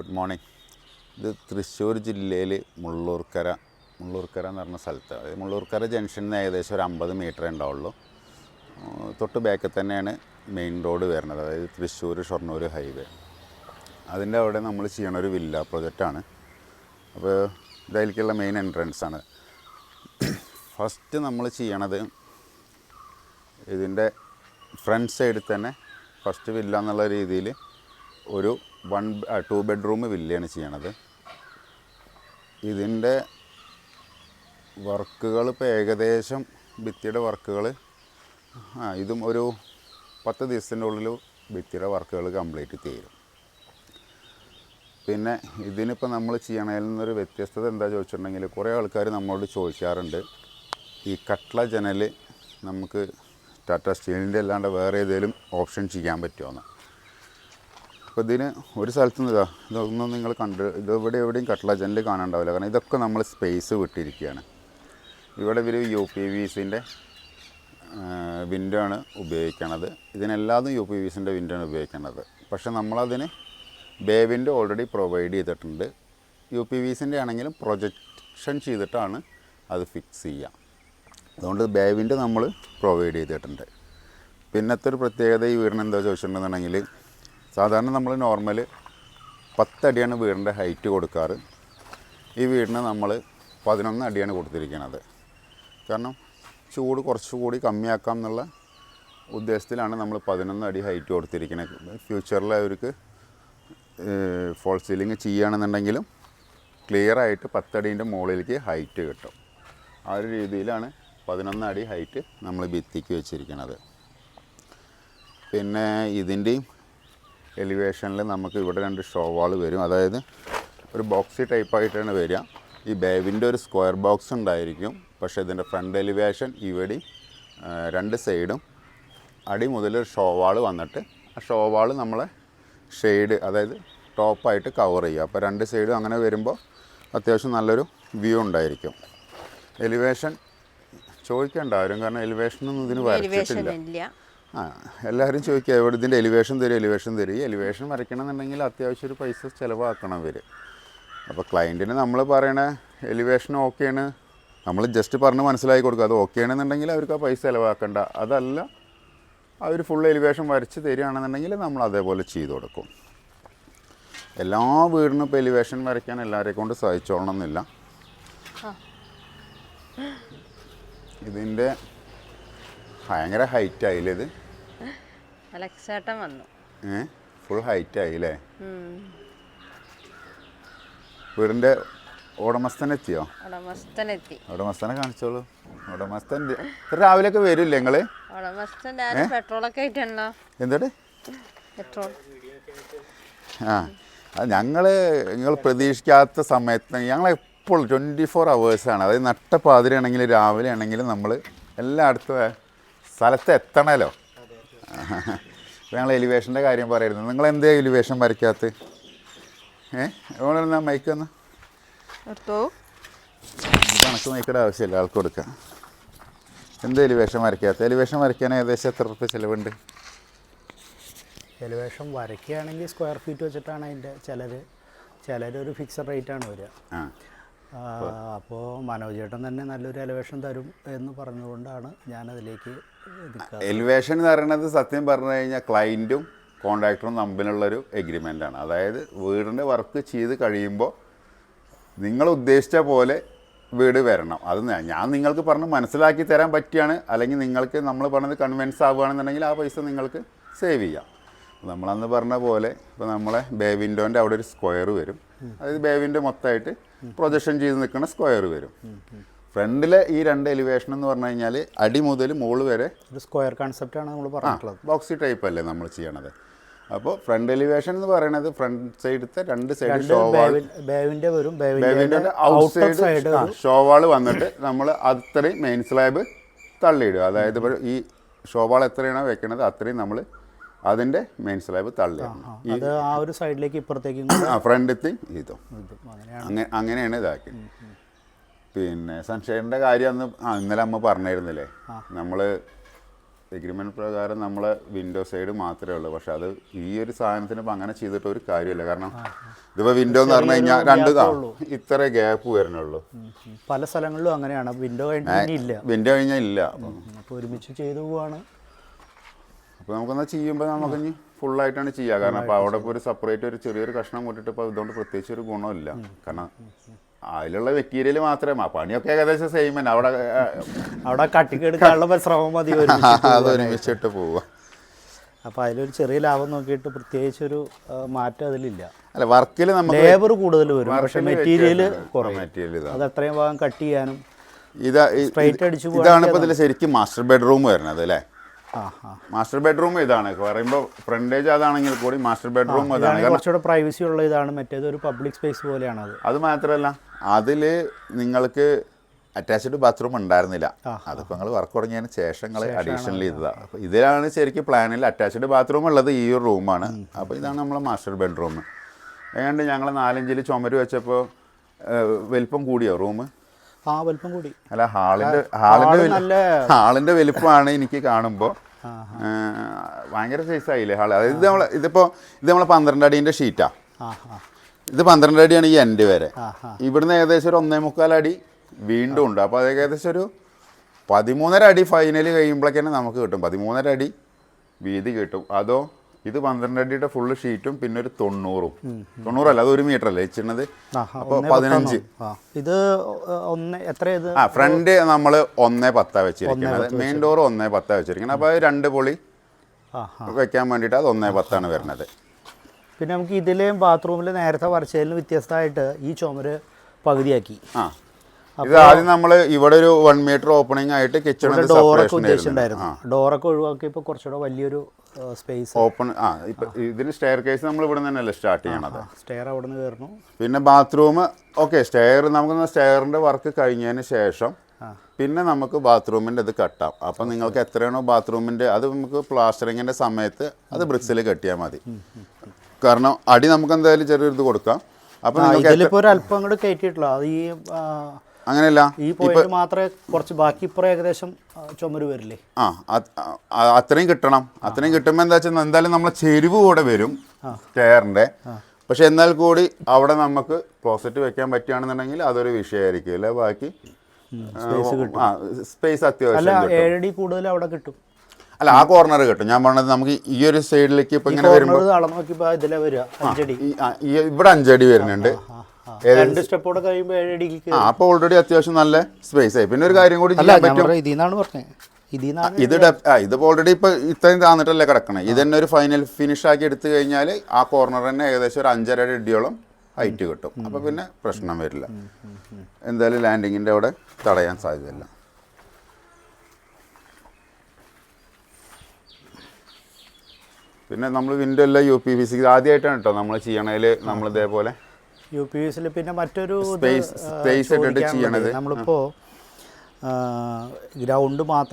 Good morning ഇത് തൃശ്ശൂർ ജില്ലയിൽ മുള്ളൂർക്കര മുള്ളൂർക്കര എന്ന് പറഞ്ഞ സ്ഥലത്ത്. അതായത് മുള്ളൂർക്കര ജംഗ്ഷനിൽ നിന്ന് ഏകദേശം ഒരു അമ്പത് മീറ്റർ ഉണ്ടാവുള്ളൂ. തൊട്ട് ബാക്കിൽ തന്നെയാണ് മെയിൻ റോഡ് വരുന്നത്. അതായത് തൃശ്ശൂർ ഷൊർണൂർ ഹൈവേ അതിന്റെ അവിടെ നമ്മൾ ചെയ്യണ ഒരു വില്ല പ്രൊജക്റ്റാണ് അപ്പോൾ ഇതിലേക്കുള്ള മെയിൻ എൻട്രൻസ് ആണ്. ഫസ്റ്റ് നമ്മൾ ചെയ്യണത് ഇതിന്റെ ഫ്രണ്ട് സൈഡിൽ തന്നെ ഫസ്റ്റ് വില്ല എന്നുള്ള രീതിയിൽ ഒരു വൺ ടു ബെഡ്റൂം വില്ലയാണ് ചെയ്യണത്. ഇതിന്റെ വർക്കുകൾ ഇപ്പോൾ ഏകദേശം ഭിത്തിയുടെ വർക്കുകൾ ആ ഇതും ഒരു പത്ത് ദിവസത്തിന്റെ ഉള്ളിൽ ഭിത്തിയുടെ വർക്കുകൾ കംപ്ലീറ്റ് തീരും. പിന്നെ ഇതിനിപ്പോൾ നമ്മൾ ചെയ്യണതിൽ നിന്നൊരു വ്യത്യസ്തത എന്താ ചോദിച്ചിട്ടുണ്ടെങ്കിൽ കുറേ ആൾക്കാർ നമ്മളോട് ചോദിക്കാറുണ്ട്. ഈ കട്ട്ള ജനൽ നമുക്ക് ടാറ്റ സ്റ്റീലിന്റെ അല്ലാണ്ട് വേറെ ഏതെങ്കിലും ഓപ്ഷൻ ചെയ്യാൻ പറ്റുമോന്ന് അപ്പോൾ ഇതിന് ഒരു സ്ഥലത്ത് നിന്ന് ഇതാ ഇതൊന്നും നിങ്ങൾ കണ്ട് ഇത് ഇവിടെ എവിടെയും കട്ടള ജനൽ കാണാണ്ടാവില്ല. കാരണം ഇതൊക്കെ നമ്മൾ സ്പേസ് വിട്ടിരിക്കുകയാണ് ഇവിടെ ഇവർ യു പി വി സിന്റെ വിൻഡോ ആണ് ഉപയോഗിക്കണത്. ഇതിനെല്ലാതും യു പി വി സിന്റെ വിൻഡോ ആണ് ഉപയോഗിക്കണത്. പക്ഷേ നമ്മളതിന് ബേ വിൻഡോ ഓൾറെഡി പ്രൊവൈഡ് ചെയ്തിട്ടുണ്ട്. യു പി വി സിന്റെ ആണെങ്കിലും പ്രൊജക്ഷൻ ചെയ്തിട്ടാണ് അത് ഫിക്സ് ചെയ്യുക അതുകൊണ്ട് ബേ വിൻഡോ നമ്മൾ പ്രൊവൈഡ് ചെയ്തിട്ടുണ്ട്. പിന്നത്തെ ഒരു പ്രത്യേകത ഈ വീടിന് എന്താ ചോദിച്ചിട്ടുണ്ടെന്നുണ്ടെങ്കിൽ സാധാരണ നമ്മൾ നോർമൽ പത്തടിയാണ് വീടിന്റെ ഹൈറ്റ് കൊടുക്കാറ്. ഈ വീടിന് നമ്മൾ പതിനൊന്ന് അടിയാണ് കൊടുത്തിരിക്കുന്നത്. കാരണം ചൂട് കുറച്ചുകൂടി കമ്മിയാക്കാം എന്നുള്ള ഉദ്ദേശത്തിലാണ് നമ്മൾ പതിനൊന്ന് അടി ഹൈറ്റ് കൊടുത്തിരിക്കുന്നത്. ഫ്യൂച്ചറിൽ അവർക്ക് ഫോൾ സീലിംഗ് ചെയ്യുകയാണെന്നുണ്ടെങ്കിലും ക്ലിയറായിട്ട് പത്തടീന്റെ മുകളിലേക്ക് ഹൈറ്റ് കിട്ടും. ആ ഒരു രീതിയിലാണ് പതിനൊന്ന് അടി ഹൈറ്റ് നമ്മൾ ഭിത്തിക്ക് വെച്ചിരിക്കുന്നത്. പിന്നെ ഇതിന്റെയും എലിവേഷനിൽ നമുക്ക് ഇവിടെ രണ്ട് ഷോ വാൾ വരും. അതായത് ഒരു ബോക്സി ടൈപ്പായിട്ടാണ് വരിക. ഈ ബേവിന്റെ ഒരു സ്ക്വയർ ബോക്സ് ഉണ്ടായിരിക്കും. പക്ഷേ ഇതിന്റെ ഫ്രണ്ട് എലിവേഷൻ ഇവിടെ രണ്ട് സൈഡും അടി മുതൽ ഒരു ഷോ വാൾ വന്നിട്ട് ആ ഷോ വാൾ നമ്മളെ ഷെയ്ഡ് അതായത് ടോപ്പായിട്ട് കവർ ചെയ്യുക. അപ്പോൾ രണ്ട് സൈഡും അങ്ങനെ വരുമ്പോൾ അത്യാവശ്യം നല്ലൊരു വ്യൂ ഉണ്ടായിരിക്കും. എലിവേഷൻ ചോദിക്കേണ്ട ആരും കാരണം എലിവേഷനൊന്നും ഇതിന് വരച്ചിട്ടില്ല. ആ എല്ലാവരും ചോദിക്കുക എവിടെ ഇതിന്റെ എലിവേഷൻ തരും എലിവേഷൻ തരും? ഈ എലിവേഷൻ വരയ്ക്കണമെന്നുണ്ടെങ്കിൽ അത്യാവശ്യം ഒരു പൈസ ചിലവാക്കണം ഇവർ അപ്പോൾ ക്ലയന്റിന് നമ്മൾ പറയണ എലിവേഷൻ ഓക്കെയാണ് നമ്മൾ ജസ്റ്റ് പറഞ്ഞ് മനസ്സിലാക്കി കൊടുക്കുക. അത് ഓക്കെ ആണെന്നുണ്ടെങ്കിൽ അവർക്ക് ആ പൈസ ചിലവാക്കണ്ട. അതല്ല അവർ ഫുൾ എലിവേഷൻ വരച്ച് തരികയാണെന്നുണ്ടെങ്കിൽ നമ്മൾ അതേപോലെ ചെയ്തു കൊടുക്കും. എല്ലാ വീടിനും ഇപ്പോൾ എലിവേഷൻ വരയ്ക്കാൻ എല്ലാവരെ കൊണ്ട് സഹിച്ചോളണം എന്നില്ല ഇതിന്റെ ഭയങ്കര ഹൈറ്റ് ആയില്ലേ ഇത്? അലക്സേട്ടൻ വന്നു. ഏ? ഫുൾ ഹൈറ്റ് ആയില്ലേ? വീടിന്റെ ഉടമസ്ഥൻ എത്തിയോ ഉടമസ്ഥനെത്തി. ഉടമസ്ഥനെ കാണിച്ചോളൂ. ഉടമസ്ഥൻ രാവിലെ ഒക്കെ വരില്ലേ നിങ്ങൾ ഉടമസ്ഥൻ പെട്രോൾ ഒക്കെ പെട്രോൾ. ആ. അത് ഞങ്ങൾ നിങ്ങൾ പ്രതീക്ഷിക്കാത്ത സമയത്ത് ഞങ്ങൾ എപ്പോഴും ട്വന്റി ഫോർ അവേഴ്സാണ് അതായത് നട്ട ആണെങ്കിലും രാവിലെ ആണെങ്കിലും നമ്മൾ എല്ലായിടത്തും സ്ഥലത്ത് എത്തണമല്ലോ അപ്പോൾ ഞങ്ങൾ എലിവേഷന്റെ കാര്യം പറയുന്നത് നിങ്ങൾ എന്തേ എലിവേഷൻ വരയ്ക്കാത്ത? ഏ? അതുകൊണ്ടെന്നാ മൈക്ക് ഒന്ന് കണക്ക് നോക്കേണ്ട ആവശ്യമില്ല ആൾക്ക് കൊടുക്കാം. എന്താ എലിവേഷൻ വരയ്ക്കാത്ത? എലിവേഷൻ വരയ്ക്കാൻ ഏകദേശം എത്ര റുപ്യ ചിലവുണ്ട്? എലിവേഷൻ വരയ്ക്കുകയാണെങ്കിൽ സ്ക്വയർ ഫീറ്റ് വെച്ചിട്ടാണ് അതിന്റെ ചിലർ ചിലരൊരു ഫിക്സഡ് റേറ്റ് ആണ് വരിക. ആ. അപ്പോൾ മനോജ് ചേട്ടൻ തന്നെ നല്ലൊരു എലവേഷൻ തരും എന്ന് പറഞ്ഞുകൊണ്ടാണ് ഞാനതിലേക്ക് എലിവേഷൻ എന്ന് പറയുന്നത് സത്യം പറഞ്ഞു കഴിഞ്ഞാൽ ക്ലയന്റും കോൺട്രാക്ടറും തമ്മിലുള്ളൊരു എഗ്രിമെന്റാണ് അതായത് വീടിന്റെ വർക്ക് ചെയ്ത് കഴിയുമ്പോൾ നിങ്ങൾ ഉദ്ദേശിച്ച പോലെ വീട് വരണം. അത് ഞാൻ നിങ്ങൾക്ക് പറഞ്ഞ് മനസ്സിലാക്കി തരാൻ പറ്റിയാണ്. അല്ലെങ്കിൽ നിങ്ങൾക്ക് നമ്മൾ പറഞ്ഞത് കൺവിൻസ് ആവുകയാണെന്നുണ്ടെങ്കിൽ ആ പൈസ നിങ്ങൾക്ക് സേവ് ചെയ്യാം. നമ്മളന്ന് പറഞ്ഞ പോലെ ഇപ്പോൾ നമ്മളെ ബേ വിൻഡോന്റെ അവിടെ ഒരു സ്ക്വയർ വരും. അതായത് ബേവിന്റെ മൊത്തമായിട്ട് പ്രൊജക്ഷൻ ചെയ്ത് നിൽക്കുന്ന സ്ക്വയർ വരും. ഫ്രണ്ടിലെ ഈ രണ്ട് എലിവേഷൻ എന്ന് പറഞ്ഞു കഴിഞ്ഞാൽ അടി മുതൽ മുകൾ വരെ ഒരു സ്ക്വയർ കൺസെപ്റ്റാണ് നമ്മൾ പറഞ്ഞിട്ടുള്ളത്. ബോക്സി ടൈപ്പ് അല്ലേ നമ്മൾ ചെയ്യണത്. അപ്പോൾ ഫ്രണ്ട് എലിവേഷൻ എന്ന് പറയുന്നത് ഫ്രണ്ട് സൈഡത്തെ രണ്ട് സൈഡ് ബേവിന്റെ വരും ബേവിന്റെ ഔട്ട് സൈഡ് സൈഡ് ഷോ വന്നിട്ട് നമ്മൾ അത്രയും മെയിൻ സ്ലാബ് തള്ളിയിടുക. അതായത് ഈ ഷോവാൾ എത്രയാണോ വെക്കണത് അത്രയും നമ്മൾ അതിന്റെ മെയിൻ സ്ലാബ് തള്ളിയിടണം അത് ആ ഒരു സൈഡിലേക്ക് ഇപ്പുറത്തേക്കും ഫ്രണ്ടിലത്തെയും ഇതും. അങ്ങനെ അങ്ങനെയാണ്. ഇതാക്കി. പിന്നെ സംശയന്റെ കാര്യം അന്ന് ഇന്നലെ അമ്മ പറഞ്ഞിരുന്നില്ലേ? നമ്മൾ എഗ്രിമെന്റ് പ്രകാരം നമ്മൾ വിൻഡോ സൈഡ് മാത്രമേ ഉള്ളൂ. പക്ഷെ അത് ഈ ഒരു സാധനത്തിന് ഇപ്പം അങ്ങനെ ചെയ്തിട്ട് ഒരു കാര്യമില്ല. കാരണം ഇതിപ്പോൾ വിൻഡോ എന്ന് പറഞ്ഞു കഴിഞ്ഞാൽ രണ്ട് ഇത്ര ഗ്യാപ്പ് വരുന്നുള്ളൂ. പല സ്ഥലങ്ങളിലും അങ്ങനെയാണ്. വിൻഡോ കഴിഞ്ഞാൽ ഇല്ല. വിൻഡോ കഴിഞ്ഞാൽ ഇല്ല. അപ്പം അപ്പോൾ ഒരുമിച്ച് ചെയ്തു പോവാണ്. അപ്പോൾ നമുക്കെന്നാൽ ചെയ്യുമ്പോൾ നമുക്ക് ഇനി ഫുള്ളായിട്ടാണ് ചെയ്യുക. കാരണം അപ്പോൾ അവിടെ ഇപ്പോൾ ഒരു സെപ്പറേറ്റ് ഒരു ചെറിയൊരു കഷ്ണം കൊണ്ടിട്ട് ഇപ്പോൾ ഇതുകൊണ്ട് പ്രത്യേകിച്ച് ഒരു ഗുണമില്ല കാരണം അതിലുള്ള മെറ്റീരിയൽ മാത്രമേ ആ പണിയൊക്കെ ഏകദേശം സെയിം തന്നെ. അവിടെ അവിടെ കട്ടിക്കെടുക്കാനുള്ള ശ്രമം മതി അത് ഒരുമിച്ചിട്ട് പോവുക അപ്പോൾ അതിലൊരു ചെറിയ ലാഭം നോക്കിയിട്ട് പ്രത്യേകിച്ച് ഒരു മാറ്റം അതിലില്ല. അല്ല വർക്കിൽ നമുക്ക് ലേബർ കൂടുതൽ വരും. പക്ഷെ മെറ്റീരിയൽ കുറയും. മെറ്റീരിയൽ അത് അത്രയും ഭാഗം കട്ട് ചെയ്യാനും ഇതാണ് ഇപ്പോൾ ഇതിൽ ശരിക്കും മാസ്റ്റർ ബെഡ്റൂം വരുന്നത് അല്ലേ? മാസ്റ്റർ ബെഡ്റൂം ഇതാണ്. പറയുമ്പോൾ ഫ്രണ്ടേജ് അതാണെങ്കിൽ കൂടി മാസ്റ്റർ ബെഡ്റൂം ഇതാണ് ഇതാണ് കുറച്ചുകൂടെ പ്രൈവസി ഉള്ള ഇതാണ്. മറ്റേത് ഒരു പബ്ലിക് സ്പേസ് പോലെയാണ് അത്. അത് മാത്രമല്ല അതിൽ നിങ്ങൾക്ക് അറ്റാച്ച്ഡ് ബാത്റൂം ഉണ്ടായിരുന്നില്ല. അതിപ്പോൾ നിങ്ങൾ വർക്ക് തുടങ്ങിയതിന് ശേഷം നിങ്ങൾ അഡീഷണൽ ചെയ്തതാണ് അപ്പോൾ ഇതിലാണ് ശരിക്കും പ്ലാനിൽ അറ്റാച്ച്ഡ് ബാത്റൂം ഉള്ളത് ഈ ഒരു റൂമാണ് അപ്പോൾ ഇതാണ് നമ്മളെ മാസ്റ്റർ ബെഡ്റൂം ഏതാണ്ട് ഞങ്ങൾ നാലഞ്ചിൽ ചുമര് വെച്ചപ്പോൾ വലിപ്പം കൂടിയോ റൂം ആ വലിപ്പം കൂടി. അല്ല ഹാളിന്റെ ഹാളിന്റെ ഹാളിന്റെ വലിപ്പമാണ് എനിക്ക് കാണുമ്പോൾ ഭയങ്കര സൈസ് ആയില്ലേ ഹാൾ അതായത് ഇത് നമ്മൾ ഇതിപ്പോ ഇത് നമ്മളെ പന്ത്രണ്ട് അടിന്റെ ഷീറ്റാ ഇത് പന്ത്രണ്ട് അടിയാണ് ഈ എൻഡ് വരെ. ഇവിടുന്ന് ഏകദേശം ഒരു ഒന്നേ മുക്കാൽ അടി വീണ്ടും ഉണ്ട്. അപ്പോൾ അത് ഏകദേശം ഒരു പതിമൂന്നര അടി ഫൈനൽ കഴിയുമ്പോഴേക്കന്നെ നമുക്ക് കിട്ടും. പതിമൂന്നര അടി വീതി കിട്ടും. അതോ ഇത് പന്ത്രണ്ട് അടിയുടെ ഫുള്ള് ഷീറ്റും പിന്നെ ഒരു തൊണ്ണൂറും. തൊണ്ണൂറല്ല അത് ഒരു മീറ്റർ അല്ലേ വെച്ചിരുന്നത് അപ്പോൾ പതിനഞ്ച്. ഇത് ഒന്ന് എത്ര ആ ഫ്രണ്ട് നമ്മൾ ഒന്നേ പത്താ വെച്ചിരിക്കുന്നത്. മെയിൻ ഡോർ ഒന്നേ പത്താ വെച്ചിരിക്കുന്നത്. അപ്പോൾ രണ്ട് പൊളി വെക്കാൻ വേണ്ടിട്ട് അത് ഒന്നേ പത്താണ് വരുന്നത്. പിന്നെ നമുക്ക് ഇതിലെയും ബാത്റൂമിൽ നേരത്തെ വരച്ചതിലും വ്യത്യസ്തമായിട്ട് ഈ ചുമര് പകുതിയാക്കി. ആ. ഇത് ആദ്യം നമ്മൾ ഇവിടെ ഒരു വൺ മീറ്റർ ഓപ്പണിംഗ് ആയിട്ട് കിച്ചൺ ഡോറൊക്കെ ഉദ്ദേശിച്ചിട്ടുണ്ടായിരുന്നു. ഡോറൊക്കെ ഒഴിവാക്കിയപ്പോൾ കുറച്ചുകൂടെ വലിയൊരു സ്പേസ് ഓപ്പൺ ആ ഇപ്പൊ ഇതിന് സ്റ്റെയർ കേസ് നമ്മൾ ഇവിടെ തന്നെയല്ലേ സ്റ്റാർട്ട് ചെയ്യണത്? സ്റ്റെയർ അവിടെ നിന്ന് കയറുന്നു പിന്നെ ബാത്റൂം ഓക്കെ സ്റ്റെയർ നമുക്ക് സ്റ്റെയറിന്റെ വർക്ക് കഴിഞ്ഞതിന് ശേഷം പിന്നെ നമുക്ക് ബാത്റൂമിന്റെ ഇത് കട്ടാം. അപ്പം നിങ്ങൾക്ക് എത്രയാണോ ബാത്റൂമിന്റെ അത് നമുക്ക് പ്ലാസ്റ്ററിങ്ങിന്റെ സമയത്ത് അത് ബ്രിക്സിൽ കെട്ടിയാൽ മതി. കാരണം അടി നമുക്ക് എന്തായാലും ചെറിയൊരു ഇത് കൊടുക്കാം അപ്പം ഇതിലിപ്പോൾ ഒരു അല്പം അങ്ങോട്ട് കയറ്റിയിട്ടില്ല അത് ഈ അങ്ങനെയല്ല. ഈ പോയിന്റ് മാത്രമേ കുറച്ച് ബാക്കി ഇപ്പുറം ഏകദേശം ചുമര് വരില്ലേ? ആ അത്- അത്രയും കിട്ടണം. അത്രയും കിട്ടുമ്പോൾ എന്താ വെച്ചാൽ എന്തായാലും നമ്മളെ ചെരുവ് കൂടെ വരും ചെയറിന്റെ പക്ഷെ എന്നാൽ കൂടി അവിടെ നമുക്ക് ക്ലോസറ്റ് വെക്കാൻ പറ്റുകയാണെന്നുണ്ടെങ്കിൽ അതൊരു വിഷയമായിരിക്കും അല്ലേ? ബാക്കി സ്പേസ് അത്യാവശ്യം. ഏഴടി കൂടുതൽ അവിടെ കിട്ടും. അല്ല ആ കോർണർ കിട്ടും. ഞാൻ പറഞ്ഞത് നമുക്ക് ഈ ഒരു സൈഡിലേക്ക് ഇപ്പൊ ഇങ്ങനെ വരുമ്പോൾ ഇവിടെ അഞ്ചടി വരുന്നുണ്ട്. രണ്ട് കഴിയുമ്പോൾ ഏഴടിക്ക് ഓൾറെഡി അത്യാവശ്യം നല്ല സ്പേസ് ആയി. പിന്നെ ഒരു കാര്യം കൂടി ഇത് ചെയ്യാൻ പറ്റും. പറഞ്ഞത് ഇതിന്നാണ് പറഞ്ഞത് ഇത് ഓൾറെഡി ഇപ്പൊ ഇത്രയും താന്നിട്ടല്ലേ കിടക്കണേ. ഇത് തന്നെ ഒരു ഫൈനൽ ഫിനിഷ് ആക്കി എടുത്തു കഴിഞ്ഞാൽ ആ കോർണർ തന്നെ ഏകദേശം ഒരു അഞ്ചര അടി ഇടിയോളം ഹൈറ്റ് കിട്ടും. അപ്പൊ പിന്നെ പ്രശ്നം വരില്ല. എന്തായാലും ലാൻഡിങ്ങിന്റെ അവിടെ തടയാൻ സാധ്യതയില്ല. പിന്നെ നമ്മൾ വിൻഡോ എല്ലാം യു പി വി സിക്ക് ആദ്യമായിട്ടാണ് കേട്ടോ നമ്മൾ ചെയ്യണതിൽ നമ്മൾ ഇതേപോലെ യു പി എസിൽ പിന്നെ മറ്റൊരു സ്പേസ് സ്പേസ് നമ്മളിപ്പോൾ ഗ്രൗണ്ട് മാത്രം